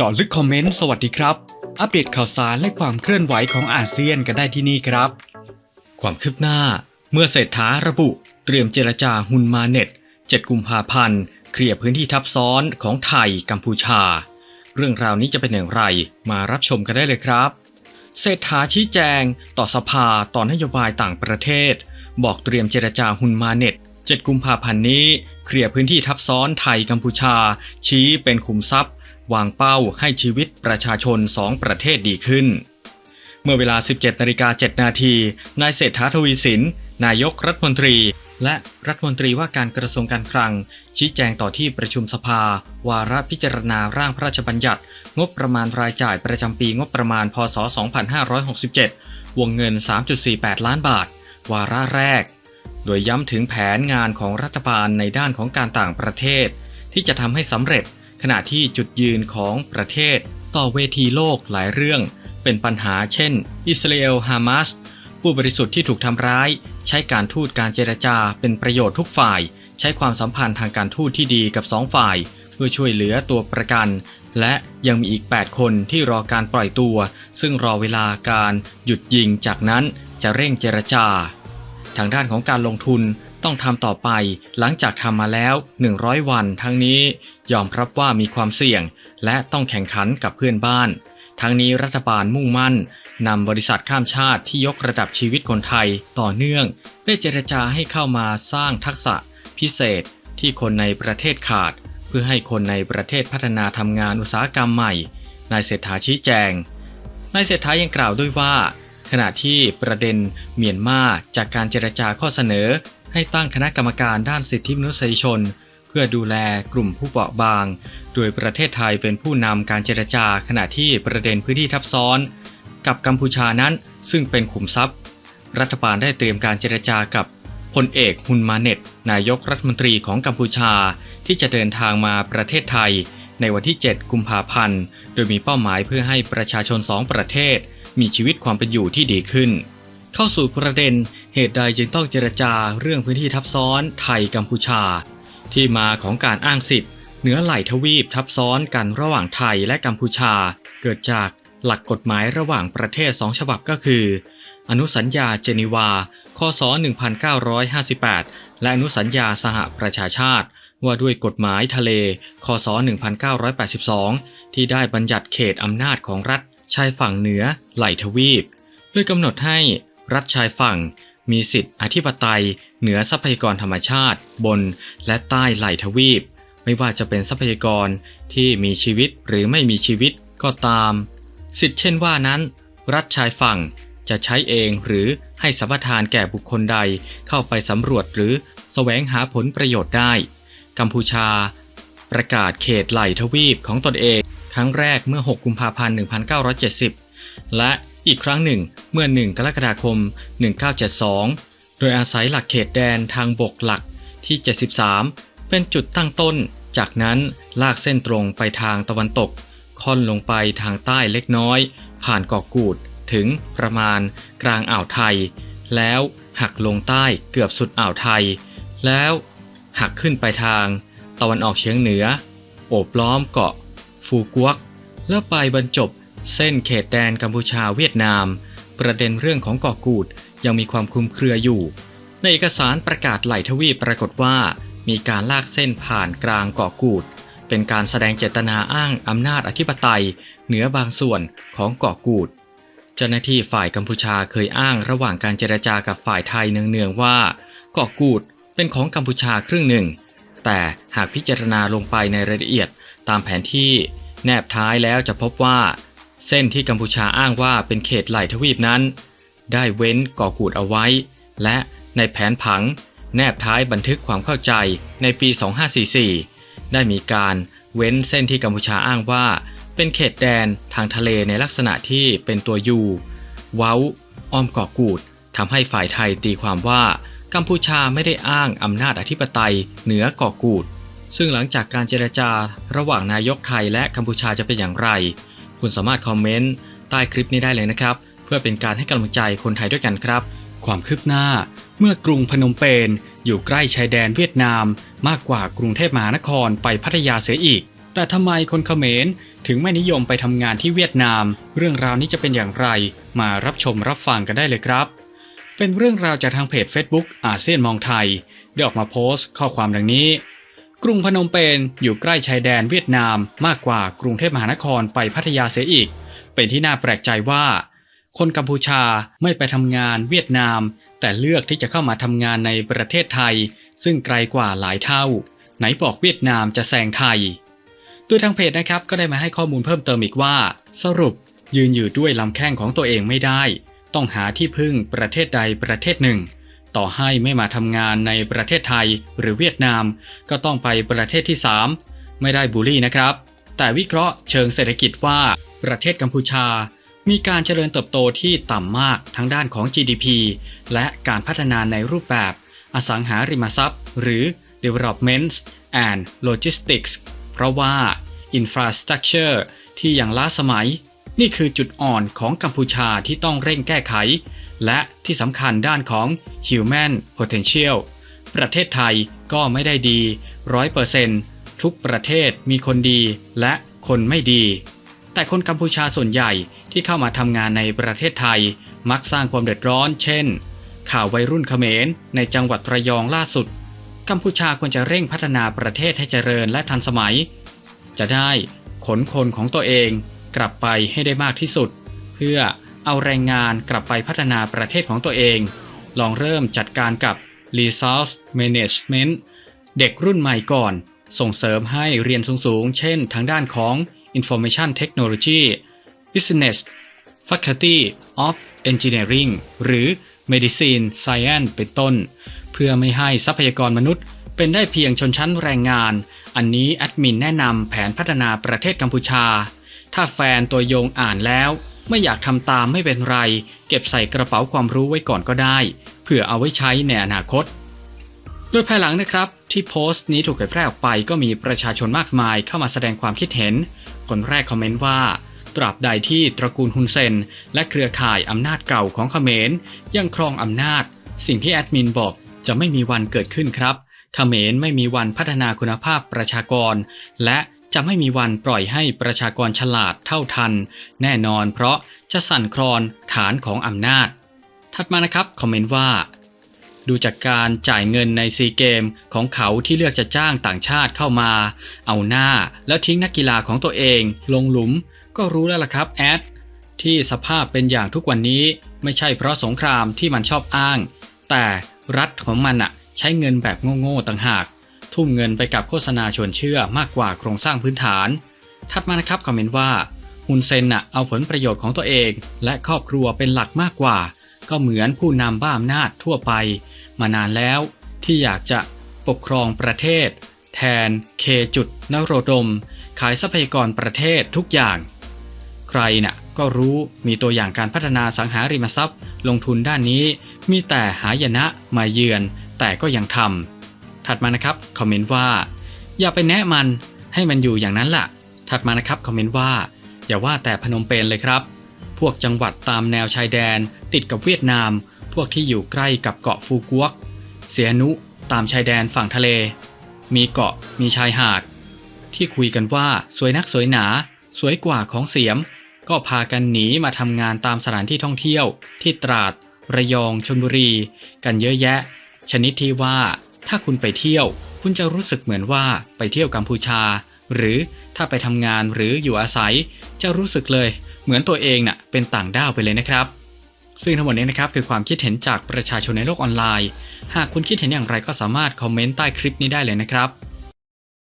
เจาะลึกคอมเมนต์สวัสดีครับ อัปเดตข่าวสารและความเคลื่อนไหวของอาเซียนกันได้ที่นี่ครับ ความคืบหน้า เมื่อเศรษฐาระบุ เตรียมเจรจาฮุนมาเน็ต 7 กุมภาพันธ์เคลียร์พื้นที่ทับซ้อนของไทยกัมพูชา เรื่องราวนี้จะเป็นอย่างไรมารับชมกันได้เลยครับ เศรษฐาชี้แจง ต่อสภาต่อนโยบายต่างประเทศ บอกเตรียมเจรจาฮุนมาเน็ต 7 กุมภาพันธ์นี้เคลียร์พื้นที่ทับซ้อนไทยกัมพูชา ชี้เป็นขุมทรัพย์ วางเป้าให้ชีวิตประชาชน2ประเทศดีขึ้น เมื่อเวลา 17นาฬิกา7นาทีนายเศรษฐาทวีสิน นายกรัฐมนตรี และรัฐมนตรีว่าการกระทรวงการคลัง ชี้แจงต่อที่ประชุมสภา วาระพิจารณาร่างพระราชบัญญัติ งบประมาณรายจ่ายประจำปีงบประมาณ พศ 2567 วงเงิน 3.48 ล้านบาท วาระแรก โดยย้ำถึงแผนงานของรัฐบาลในด้านของการต่างประเทศ ที่จะทำให้สำเร็จ ขณะที่จุดยืนของประเทศต่อเวทีโลกหลายเรื่อง เป็นปัญหาเช่น อิสราเอลฮามาสผู้บริสุทธิ์ที่ถูกทำร้าย ใช้การทูตการเจรจาเป็นประโยชน์ทุกฝ่าย ใช้ความสัมพันธ์ทางการทูตที่ดีกับสองฝ่าย เพื่อช่วยเหลือตัวประกัน และยังมีอีก 8 คนที่รอการปล่อยตัว ซึ่งรอเวลาการหยุดยิงจากนั้นจะเร่งเจรจา ทางด้านของการลงทุน ต้องทำต่อไปหลังจากทำมาแล้ว 100 วัน ทั้งนี้ยอมรับว่ามีความเสี่ยง และต้องแข่งขันกับเพื่อนบ้าน ทั้งนี้รัฐบาลมุ่งมั่นนำบริษัทข้ามชาติที่ยกระดับชีวิตคนไทยต่อเนื่อง ได้เจรจาให้เข้ามาสร้างทักษะพิเศษที่คนในประเทศขาด เพื่อให้คนในประเทศพัฒนาทำงานอุตสาหกรรมใหม่นายเศรษฐาชี้แจงนายเศรษฐายังกล่าวด้วยว่า ขณะที่ประเด็นเมียนมาจากการเจรจาข้อเสนอ ให้ตั้งคณะกรรมการด้านสิทธิมนุษยชน เพื่อดูแลกลุ่มผู้เปราะบาง โดยประเทศไทยเป็นผู้นำการเจรจาขณะที่ประเด็นพื้นที่ทับซ้อน กับกัมพูชานั้นซึ่งเป็นขุมทรัพย์ รัฐบาลได้เตรียมการเจรจากับพลเอกฮุนมาเน็ต นายกรัฐมนตรีของกัมพูชา ที่จะเดินทางมาประเทศไทย ในวันที่ 7 กุมภาพันธ์ โดยมีเป้าหมายเพื่อให้ประชาชนสองประเทศ มีชีวิตความเป็นอยู่ที่ดีขึ้น เข้าสู่ประเด็น เหตุใดจึงต้องเจรจาเรื่องพื้นที่ทับซ้อนไทยกัมพูชา ที่มาของการอ้างสิทธิ์เหนือไหลทวีปทับซ้อนกันระหว่างไทยและกัมพูชา เกิดจากหลักกฎหมายระหว่างประเทศสองฉบับก็คือ อนุสัญญาเจนีวาคศ1958 และอนุสัญญาสหประชาชาติ ว่าด้วยกฎหมายทะเลคศ1982 ที่ได้บัญญัติเขตอำนาจของรัฐชายฝั่งเหนือไหลทวีปโดยกำหนดให้รัฐชายฝั่ง มีสิทธิอธิปไตย เหนือทรัพยากรธรรมชาติ บนและใต้ไหลทวีป ไม่ว่าจะเป็นทรัพยากรที่มีชีวิตหรือไม่มีชีวิตก็ตาม สิทธิเช่นว่านั้น รัฐชายฝั่งจะใช้เองหรือให้สัมปทานแก่บุคคลใดเข้าไปสำรวจหรือแสวงหาผลประโยชน์ได้ กัมพูชา ประกาศเขตไหลทวีปของตนเอง ครั้งแรกเมื่อ 6 กุมภาพันธ์ 1970 และ อีกครั้งหนึ่งเมื่อ 1 กรกฎาคม 1972 โดยอาศัยหลักเขตแดนทางบกหลักที่ 73 เป็นจุดตั้งต้น จากนั้นลากเส้นตรงไปทางตะวันตก ค่อนลงไปทางใต้เล็กน้อย ผ่านเกาะกูดถึงประมาณกลางอ่าวไทย แล้วหักลงใต้เกือบสุดอ่าวไทย แล้วหักขึ้นไปทาง ตะวันออกเฉียงเหนือ โอบล้อมเกาะฟูกวก แล้วไปบรรจบ เส้นเขตแดนกัมพูชาเวียดนาม ประเด็นเรื่องของเกาะกูดยังมีความคลุมเครืออยู่ ในเอกสารประกาศไหลทวีปปรากฏว่า มีการลากเส้นผ่านกลางเกาะกูด เป็นการแสดงเจตนาอ้างอำนาจอธิปไตย เหนือบางส่วนของเกาะกูด เจ้าหน้าที่ฝ่ายกัมพูชาเคยอ้างระหว่างการเจรจากับฝ่ายไทยเนืองๆว่าเกาะกูดเป็นของกัมพูชาครึ่งหนึ่ง แต่หากพิจารณาลงไปในรายละเอียดตามแผนที่แนบท้ายแล้วจะพบว่า เส้นที่กัมพูชาอ้างว่าเป็นเขตไหลทวีปนั้น ได้เว้นเกาะกูดเอาไว้ และในแผนผัง แนบท้ายบันทึกความเข้าใจในปี 2544 ได้มีการเว้นเส้นที่กัมพูชาอ้างว่า เป็นเขตแดนทางทะเลในลักษณะที่เป็นตัวยูเว้า อ้อมเกาะกูดทำให้ฝ่ายไทยตีความว่ากัมพูชาไม่ได้อ้างอำนาจอธิปไตยเหนือเกาะกูด ซึ่งหลังจากการเจรจาระหว่างนายกไทยและกัมพูชาจะเป็นอย่างไร คุณสามารถคอมเมนต์ใต้คลิปนี้ได้เลยนะครับ เพื่อเป็นการให้กำลังใจคนไทยด้วยกันครับ ความคืบหน้า เมื่อกรุงพนมเปญอยู่ใกล้ชายแดนเวียดนาม มากกว่ากรุงเทพมหานครไปพัทยาเสียอีก แต่ทำไมคนเขมรถึงไม่นิยมไปทำงานที่เวียดนาม เรื่องราวนี้จะเป็นอย่างไร มารับชมรับฟังกันได้เลยครับ เป็นเรื่องราวจากทางเพจ Facebook อาเซียนมองไทยได้ออกมาโพสต์ข้อความดังนี้ กรุงพนมเปญอยู่ใกล้ชายแดนเวียดนามมากกว่ากรุงเทพมหานครไปพัทยาเสียอีก เป็นที่น่าแปลกใจว่า คนกัมพูชาไม่ไปทำงานเวียดนาม แต่เลือกที่จะเข้ามาทำงานในประเทศไทย ซึ่งไกลกว่าหลายเท่า ไหนบอกเวียดนามจะแซงไทยโดยทางเพจนะครับก็ได้มาให้ข้อมูลเพิ่มเติมอีกว่า สรุปยืนอยู่ด้วยลำแข้งของตัวเองไม่ได้ ต้องหาที่พึ่งประเทศใดประเทศหนึ่ง ต่อให้ไม่มาทำงานในประเทศไทยหรือเวียดนาม ก็ต้องไปประเทศที่ 3 ไม่ได้บูลลี่นะครับ แต่วิเคราะห์เชิงเศรษฐกิจว่าประเทศกัมพูชา มีการเจริญเติบโตที่ต่ำมากทั้งด้านของ GDP และการพัฒนาในรูปแบบ อสังหาริมทรัพย์ หรือ Development and Logistics เพราะว่า Infrastructure ที่ยังล้าสมัย นี่คือจุดอ่อนของกัมพูชาที่ต้องเร่งแก้ไข และที่สำคัญด้านของ Human Potential ประเทศไทยก็ไม่ได้ดี 100%ทุกประเทศมีคนดีและคนไม่ดี แต่คนกัมพูชาส่วนใหญ่ที่เข้ามาทำงานในประเทศไทย มักสร้างความเดือดร้อน เช่น ข่าววัยรุ่นเขมรในจังหวัดระยองล่าสุด กัมพูชาควรจะเร่งพัฒนาประเทศให้เจริญและทันสมัย จะได้ขนคนของตัวเองกลับไปให้ได้มากที่สุด เพื่อ เอาแรงงานกลับไปพัฒนาประเทศของตัวเอง ลองเริ่มจัดการกับ Resource Management เด็กรุ่นใหม่ก่อน ส่งเสริมให้เรียนสูงๆ เช่นทางด้านของ Information Technology Business Faculty of Engineering หรือ Medicine Science เป็นต้น เพื่อไม่ให้ทรัพยากรมนุษย์ เป็นได้เพียงชนชั้นแรงงาน อันนี้แอดมินแนะนำแผนพัฒนาประเทศกัมพูชา ถ้าแฟนตัวยงอ่านแล้ว ไม่อยากทำตามไม่เป็นไร เก็บใส่กระเป๋าความรู้ไว้ก่อนก็ได้เพื่อเอาไว้ใช้ในอนาคต โดยภายหลังนะครับ ที่โพสต์นี้ถูกเผยแพร่ออกไปก็มีประชาชนมากมายเข้ามาแสดงความคิดเห็น คนแรกคอมเมนต์ว่า ตราบใดที่ตระกูลฮุนเซน และเครือข่ายอำนาจเก่าของเขมรยังครองอำนาจ สิ่งที่แอดมินบอกจะไม่มีวันเกิดขึ้นครับเขมรไม่มีวันพัฒนาคุณภาพประชากร และ จะไม่มีวันปล่อยให้ประชากรฉลาดเท่าทัน แน่นอนเพราะจะสั่นคลอนฐานของอำนาจ ถัดมานะครับคอมเมนต์ว่า ดูจากการจ่ายเงินในซีเกมของเขาที่เลือกจะจ้างต่างชาติเข้ามา เอาหน้าแล้วทิ้งนักกีฬาของตัวเอง ลงหลุม ก็รู้แล้วล่ะครับแอดที่สภาพเป็นอย่างทุกวันนี้ไม่ใช่เพราะสงครามที่มันชอบอ้าง แต่รัฐของมันอะใช้เงินแบบโง่ๆต่างหาก ทุ่มเงินไปกับโฆษณาชวนเชื่อมากกว่าโครงสร้างพื้นฐาน ถัดมานะครับคอมเมนต์ว่าฮุนเซนน่ะเอาผลประโยชน์ของตัวเอง และครอบครัวเป็นหลักมากกว่า ก็เหมือนผู้นำบ้าอำนาจทั่วไป มานานแล้ว ที่อยากจะปกครองประเทศ แทนเคจุดนโรดม ขายทรัพยากรประเทศทุกอย่าง ใครน่ะก็รู้มีตัวอย่างการพัฒนาสังหาริมทรัพย์ ลงทุนด้านนี้ มีแต่หายนะมาเยือน แต่ก็ยังทำ ถัดมานะครับคอมเมนต์ว่า อย่าไปแนะมันให้มันอยู่อย่างนั้นล่ะ ถัดมานะครับคอมเมนต์ว่า อย่าว่าแต่พนมเปญเลยครับ พวกจังหวัดตามแนวชายแดน ติดกับเวียดนาม พวกที่อยู่ใกล้กับเกาะฟูกวก เสียนุตามชายแดนฝั่งทะเล มีเกาะมีชายหาด ที่คุยกันว่าสวยนักสวยหนา สวยกว่าของเสียม ก็พากันหนีมาทำงานตามสถานที่ท่องเที่ยว ที่ตราด ระยองชลบุรี กันเยอะแยะ ชนิดที่ว่า ถ้าคุณไปเที่ยว คุณจะรู้สึกเหมือนว่าไปเที่ยวกัมพูชา หรือถ้าไปทำงานหรืออยู่อาศัย จะรู้สึกเลย เหมือนตัวเองน่ะเป็นต่างด้าวไปเลยนะครับ ซึ่งทั้งหมดนี้นะครับคือความคิดเห็นจากประชาชนในโลกออนไลน์ หากคุณคิดเห็นอย่างไรก็สามารถคอมเมนต์ใต้คลิปนี้ได้เลยนะครับ